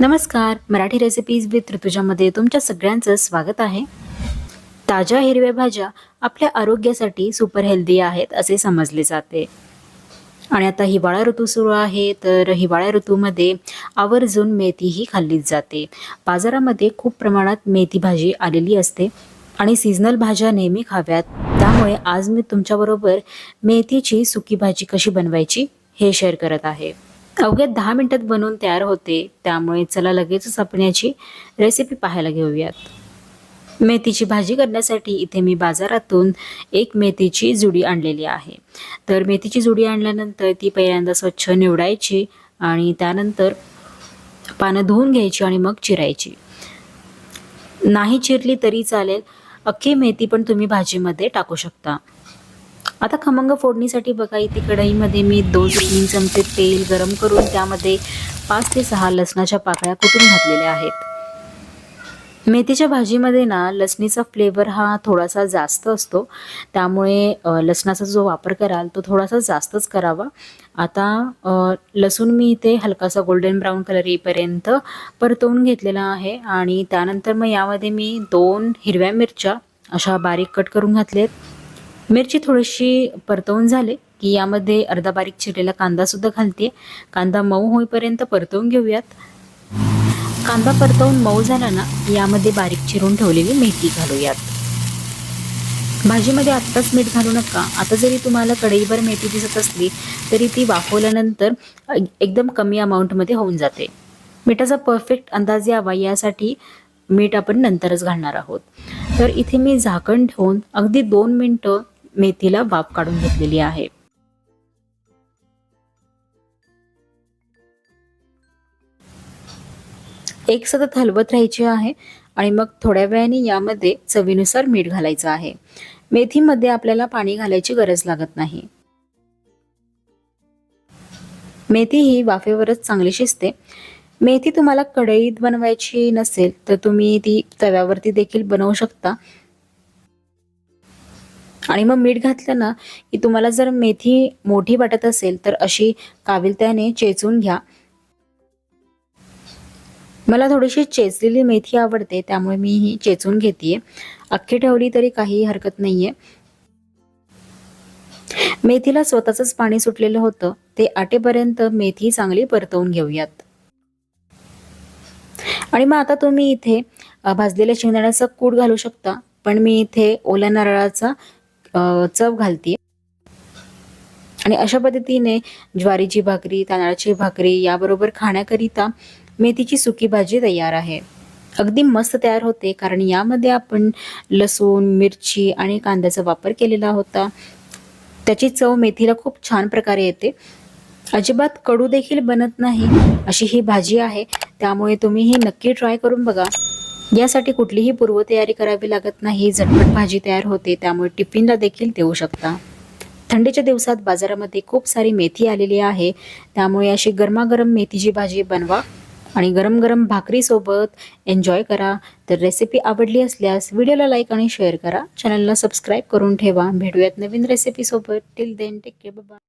नमस्कार Marathi recipes with ऋतुजामध्ये तुमच्या सगळ्यांचं स्वागत आहे. ताज्या हिरव्या भाज्या आपल्या आरोग्यासाठी सुपर हेल्दी आहेत असे समजले जाते. आणि आता हिवाळा ऋतू सुरू आहे तर हिवाळ्या ऋतूमध्ये आवर्जून मेथी ही खाल्लीच जाते. बाजारामध्ये खूप प्रमाणात मेथी भाजी आलेली असते आणि सीझनल भाज्या नेहमी खाव्यात. त्यामुळे आज मी तुमच्याबरोबर मेथीची सुकी भाजी कशी बनवायची हे शेअर करत आहे. अवघ्या दहा मिनिटात बनवून तयार होते. त्यामुळे चला लगेचच आपण याची रेसिपी पाहायला घेऊयात. मेथीची भाजी करण्यासाठी इथे मी बाजारातून एक मेथीची जुडी आणलेली आहे. तर मेथीची जुडी आणल्यानंतर ती पहिल्यांदा स्वच्छ निवडायची आणि त्यानंतर पानं धुवून घ्यायची आणि मग चिरायची. नाही चिरली तरी चालेल. अख्खी मेथी पण तुम्ही भाजीमध्ये टाकू शकता. आता खमंग फोडणीसाठी बघा इथे कढईमध्ये मी दोन ते तीन चमचे तेल गरम करून त्यामध्ये पाच ते सहा लसणाच्या पाकळ्या कुटून घातलेल्या आहेत. मेथीच्या भाजीमध्ये ना लसणीचा फ्लेवर हा थोडासा जास्त असतो. त्यामुळे लसणाचा जो वापर कराल तो थोडासा जास्तच करावा. आता लसूण मी इथे हलकासा गोल्डन ब्राऊन कलर येईपर्यंत परतवून घेतलेला आहे. आणि त्यानंतर मग यामध्ये मी दोन हिरव्या मिरच्या अशा बारीक कट करून घातलेत मिरची थोडीशी परतवून झाले की यामध्ये अर्धा बारीक चिरलेला कांदा सुद्धा घालते. कांदा मऊ होईपर्यंत परतवून घेऊयात. कांदा परतवून मऊ झाला ना यामध्ये बारीक चिरून ठेवलेली मेथी घालूयात. भाजीमध्ये आत्ताच मीठ घालू नका. आता जरी तुम्हाला कढईभर मेथी दिसत असली तरी ती वाफवल्यानंतर एकदम कमी अमाऊंटमध्ये होऊन जाते. मिठाचा परफेक्ट अंदाज यावा यासाठी मीठ आपण नंतरच घालणार आहोत. तर इथे मी झाकण ठेवून अगदी दोन मिनटं मेथीला वाफ काढून घेतलेली आहे. एक सतत हलवत राहायची आहे आणि मग थोड्या वेळाने यामध्ये चवीनुसार मीठ घालायचं आहे. मेथीमध्ये आपल्याला पाणी घालायची गरज लागत नाही. मेथी ही वाफेवरच चांगली शिजते. मेथी तुम्हाला कढईत बनवायची नसेल तर तुम्ही ती तव्यावरती देखील बनवू शकता. आणि मग मीठ घातलं ना की तुम्हाला जर मेथी मोठी वाटत असेल तर अशी काविलत्याने चेचून घ्या. मला थोडीशी चेचलेली मेथी आवडते त्यामुळे मी ही चेचून घेते अख्खी ठेवली तरी काही हरकत नाहीये. मेथीला स्वतःच पाणी सुटलेलं होतं. ते आटेपर्यंत मेथी चांगली परतवून घेऊयात. आणि मग आता तुम्ही इथे भाजलेल्या शेंगदाण्याचा कूट घालू शकता. पण मी इथे ओल्या नारळाचा चव घालते आणि अशा पद्धतीने ज्वारीची भाकरी तांदळाची भाकरी याबरोबर खाण्याकरिता मेथीची सुकी भाजी तयार आहे. अगदी मस्त तयार होते कारण यामध्ये आपण लसूण मिरची आणि कांद्याचा वापर केलेला होता. त्याची चव मेथीला खूप छान प्रकारे येते. अजिबात कडू देखील बनत नाही अशी ही भाजी आहे. त्यामुळे तुम्ही ही नक्की ट्राय करून बघा. यासाठी कुठलीही पूर्वतयारी करावी लागत नाही. झटपट भाजी तयार होते त्यामुळे टिफिनला देखील देऊ शकता. थंडीच्या दिवसात बाजारामध्ये खूप सारी मेथी आलेली आहे. त्यामुळे अशी गरमागरम मेथीची भाजी बनवा आणि गरम गरम भाकरीसोबत एन्जॉय करा. तर रेसिपी आवडली असल्यास व्हिडिओला लाईक आणि शेअर करा. चॅनलला सबस्क्राईब करून ठेवा. भेटूयात नवीन रेसिपीसोबत till then take care bye